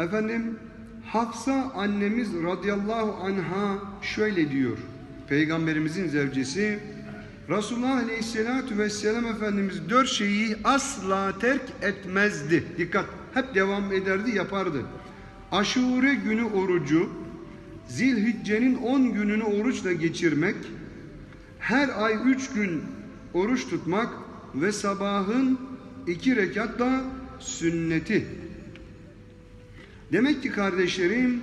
Efendim Hafsa annemiz radıyallahu anha şöyle diyor. Peygamberimizin zevcesi Resulullah aleyhissalatu vesselam Efendimiz dört şeyi asla terk etmezdi. Dikkat hep devam ederdi yapardı. Aşure günü orucu, Zilhicce'nin 10 gününü oruçla geçirmek, her ay üç gün oruç tutmak ve sabahın iki rekatla sünneti. Demek ki kardeşlerim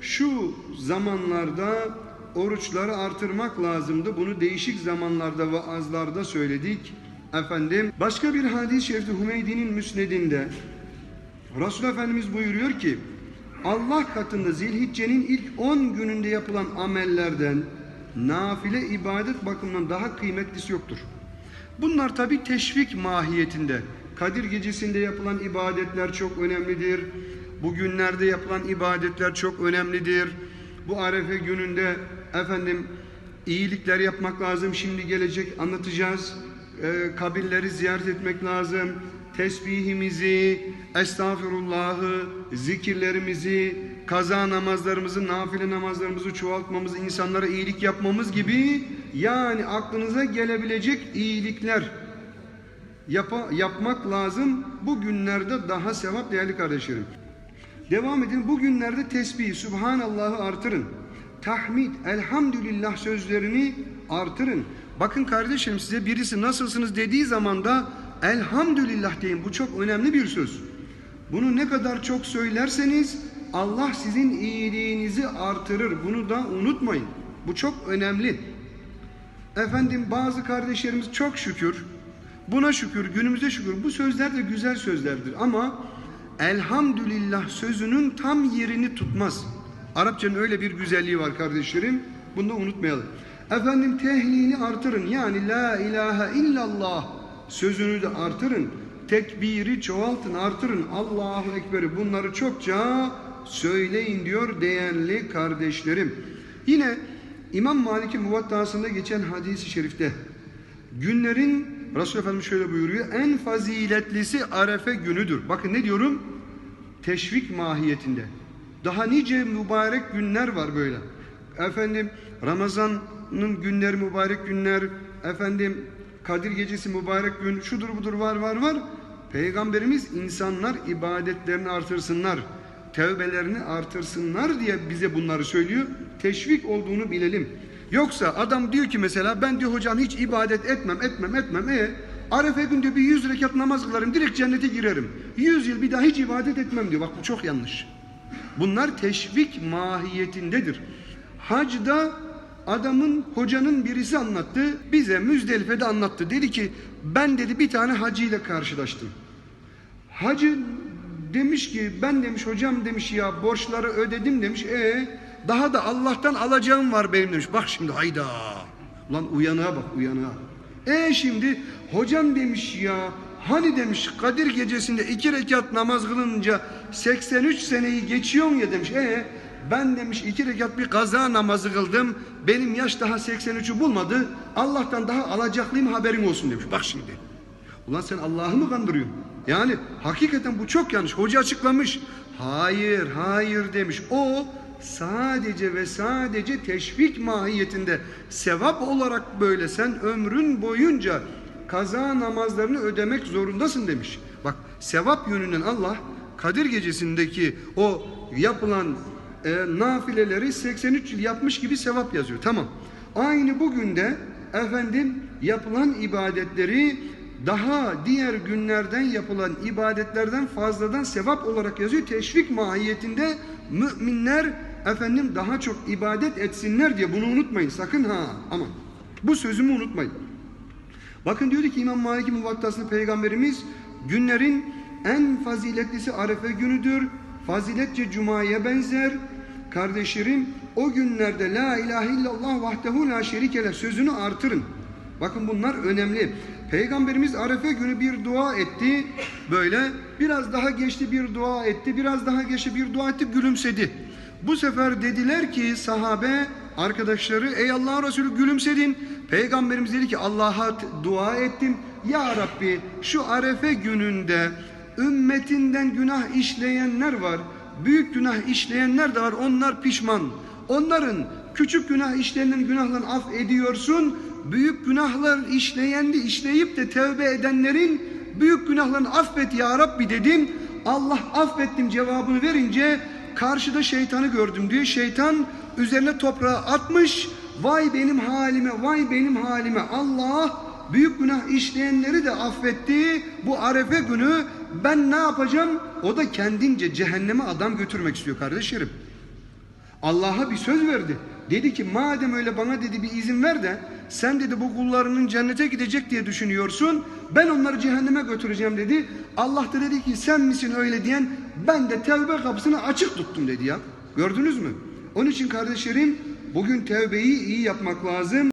şu zamanlarda oruçları artırmak lazımdı. Bunu değişik zamanlarda ve azlarda söyledik. Efendim başka bir hadis-i şerifte Hümeydi'nin müsnedinde Resul Efendimiz buyuruyor ki Allah katında Zilhicce'nin ilk 10 gününde yapılan amellerden nafile ibadet bakımından daha kıymetlisi yoktur. Bunlar tabi teşvik mahiyetinde. Kadir gecesinde yapılan ibadetler çok önemlidir. Bugünlerde yapılan ibadetler çok önemlidir. Bu Arefe gününde efendim iyilikler yapmak lazım. Şimdi gelecek anlatacağız. Ee, kabirleri ziyaret etmek lazım. Tesbihimizi, estağfirullahı, zikirlerimizi, kaza namazlarımızı, nafile namazlarımızı çoğaltmamız, insanlara iyilik yapmamız gibi yani aklınıza gelebilecek iyilikler yapa, yapmak lazım. Bu günlerde daha sevap değerli kardeşlerim. Devam edin. Bu günlerde tesbih, Subhanallah'ı artırın. Tahmid, elhamdülillah sözlerini artırın. Bakın kardeşim size birisi nasılsınız dediği zaman da elhamdülillah deyin. Bu çok önemli bir söz. Bunu ne kadar çok söylerseniz Allah sizin iyiliğinizi artırır. Bunu da unutmayın. Bu çok önemli. Efendim bazı kardeşlerimiz çok şükür, buna şükür, günümüze şükür. Bu sözler de güzel sözlerdir ama elhamdülillah sözünün tam yerini tutmaz. Arapçanın öyle bir güzelliği var kardeşlerim. Bunu da unutmayalım. Efendim tehlini artırın. Yani la ilahe illallah sözünü de artırın. Tekbiri çoğaltın, artırın. Allahu Ekber'i bunları çokça söyleyin diyor değerli kardeşlerim. Yine İmam Malik'in muvattasında geçen hadisi şerifte günlerin Resul Efendimiz şöyle buyuruyor. En faziletlisi Arefe günüdür. Bakın ne diyorum? Teşvik mahiyetinde. Daha nice mübarek günler var böyle. Efendim Ramazan'ın günleri mübarek günler. Efendim Kadir gecesi mübarek gün. Şudur budur var var var. Peygamberimiz insanlar ibadetlerini artırsınlar. Tevbelerini artırsınlar diye bize bunları söylüyor. Teşvik olduğunu bilelim. Yoksa adam diyor ki mesela ben diyor hocam hiç ibadet etmem etmem etmem. E Arefe günde bir yüz rekat namaz kılarım direkt cennete girerim. Yüz yıl bir daha hiç ibadet etmem diyor. Bak bu çok yanlış. Bunlar teşvik mahiyetindedir. Hacda adamın hocanın birisi anlattı. Bize Müzdelife'de anlattı. Dedi ki ben dedi bir tane hacı ile karşılaştım. Hacı demiş ki ben demiş hocam demiş ya borçları ödedim demiş. E daha da Allah'tan alacağım var benim demiş. Bak şimdi hayda. Lan uyanığa bak uyanığa. E şimdi hocam demiş ya hani demiş Kadir gecesinde iki rekat namaz kılınca 83 seneyi geçiyorsun ya demiş. E ben demiş iki rekat bir kaza namazı kıldım. Benim yaş daha 83'ü bulmadı. Allah'tan daha alacaklıyım haberin olsun demiş. Bak şimdi. Ulan sen Allah'ı mı kandırıyorsun? Yani hakikaten bu çok yanlış. Hoca açıklamış. Hayır, hayır demiş. O sadece ve sadece teşvik mahiyetinde sevap olarak böyle sen ömrün boyunca kaza namazlarını ödemek zorundasın demiş. Bak sevap yönünden Allah Kadir gecesindeki o yapılan e, nafileleri 83 yıl yapmış gibi sevap yazıyor. Tamam. Aynı bugün de efendim yapılan ibadetleri daha diğer günlerden yapılan ibadetlerden fazladan sevap olarak yazıyor. Teşvik mahiyetinde müminler efendim daha çok ibadet etsinler diye bunu unutmayın. Sakın ha aman. Bu sözümü unutmayın. Bakın diyordu ki İmam Malik'in muvaktasında peygamberimiz günlerin en faziletlisi Arefe günüdür. Faziletçe Cuma'ya benzer. Kardeşlerim o günlerde La ilahe illallah vahdehu la şerikele sözünü artırın. Bakın bunlar önemli. Peygamberimiz Arefe günü bir dua etti. Böyle biraz daha geçti bir dua etti. Biraz daha geçti bir dua etti gülümsedi. Bu sefer dediler ki sahabe arkadaşları ey Allah'ın Resulü gülümsedin. Peygamberimiz dedi ki Allah'a dua ettim. Ya Rabbi şu Arefe gününde ümmetinden günah işleyenler var. Büyük günah işleyenler de var. Onlar pişman. Onların küçük günah işleyenlerin günahlarını af ediyorsun. Büyük günahlar işleyendi işleyip de tevbe edenlerin büyük günahlarını affet ya Rabbi dedim. Allah affettim cevabını verince karşıda şeytanı gördüm diyor. Şeytan üzerine toprağı atmış. Vay benim halime, vay benim halime. Allah büyük günah işleyenleri de affetti. Bu arefe günü ben ne yapacağım? O da kendince cehenneme adam götürmek istiyor kardeşlerim. Allah'a bir söz verdi. Dedi ki madem öyle bana dedi bir izin ver de sen dedi bu kullarının cennete gidecek diye düşünüyorsun. Ben onları cehenneme götüreceğim dedi. Allah da dedi ki sen misin öyle diyen ben de tevbe kapısını açık tuttum dedi ya. Gördünüz mü? Onun için kardeşlerim bugün tevbeyi iyi yapmak lazım.